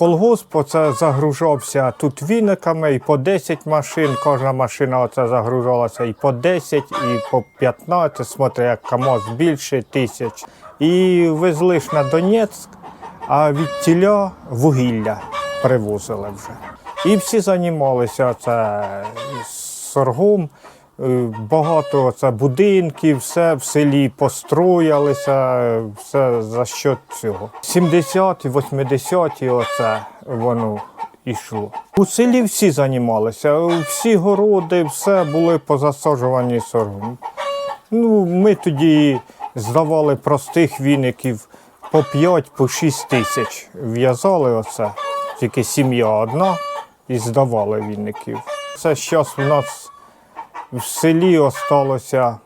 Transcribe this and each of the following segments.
колгосп оце загружався тут віниками і по 10 машин. Кожна машина оце загружалася і по 10, і по 15, смотри, як КАМАЗ більше тисяч. І везли ж на Донецьк, а від тіля вугілля привозили вже. І всі займалися це соргом. Багато це будинків, все в селі построїлися, все за що цього. 70-ті, 80-ті оце воно йшло. У селі всі займалися, всі городи, все були позасаджувані соргом. Ну, ми тоді здавали простих віників по 5 по 6 тисяч. В'язали оце, тільки сім'я одна і здавали віників. Це зараз у нас в селі осталося.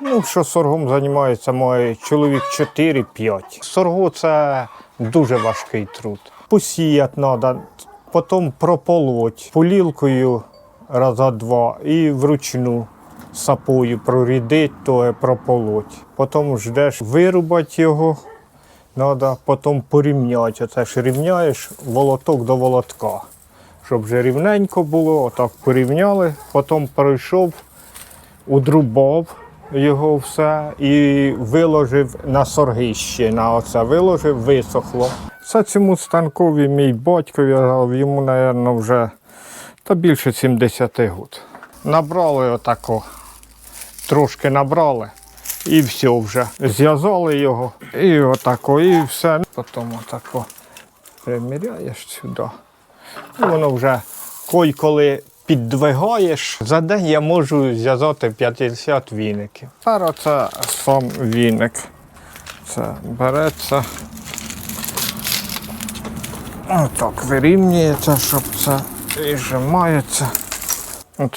Ну, що соргом займається мій чоловік 4-5. Сорго це дуже важкий труд. Посіяти треба, потім прополоть полілкою раза два і вручну сапою прорідить, то прополоть. Потім ждеш вирубати його, треба потім порівняти. Оце ж рівняєш волоток до волотка. Щоб вже рівненько було, отак порівняли, потім пройшов, удрубав його все і виложив на соргище. На оце виложив, висохло. Це цьому станкові мій батько, в'язав, йому, мабуть, вже та більше 70 років. Набрали отако, трошки набрали і все вже. Зв'язали його і отако, і все. Потім отако приміряєш сюди. Воно вже кой коли піддвигаєш, за день я можу зв'язати 50 віників. Зараз це сам віник. Це береться. Отак вирівнюється, щоб це вижимається.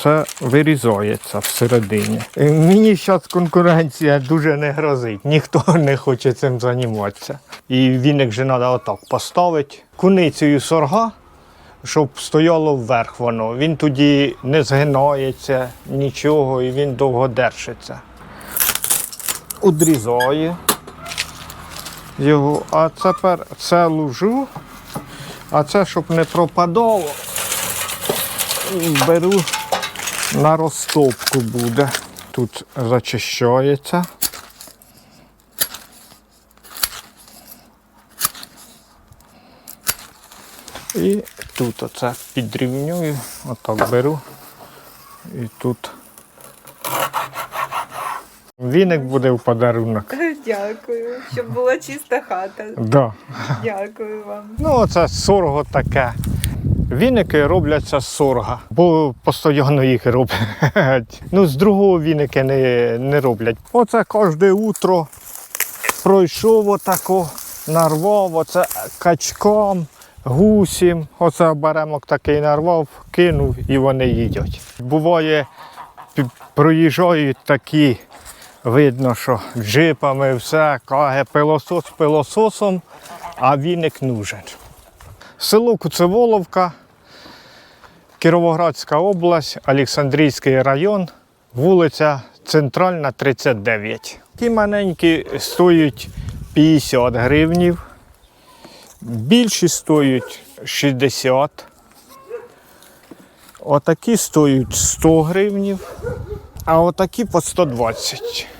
Це вирізається всередині. Мені зараз конкуренція дуже не грозить. Ніхто не хоче цим займатися. І віник же треба отак поставити. Куницею сорга, щоб стояло вверх воно. Він тоді не згинається, нічого, і він довго держиться. Одрізаю його, а тепер це лужу, а це, щоб не пропадало, беру на розтопку буде. Тут зачищається. І тут оце підрівнюю, отак беру. І тут. Віник буде в подарунок. Дякую, щоб була чиста хата. Да. Дякую вам. Ну, оце сорго таке. Віники робляться з сорга, бо постійно їх роблять. Ну, з другого віники не, не роблять. Оце кожне утро пройшов отако, нарвав, оце качкам, гусім. Оце оберемок такий нарвав, кинув і вони їдять. Буває, проїжджають такі, видно, що джипами все, каже, пилосос пилососом, а віник нужен. Село Куцеволовка, Кіровоградська область, Олександрійський район, вулиця Центральна, 39. Ті маленькі стоять 50 гривнів, більші стоять 60. Отакі стоять 100 гривнів, а отакі по 120.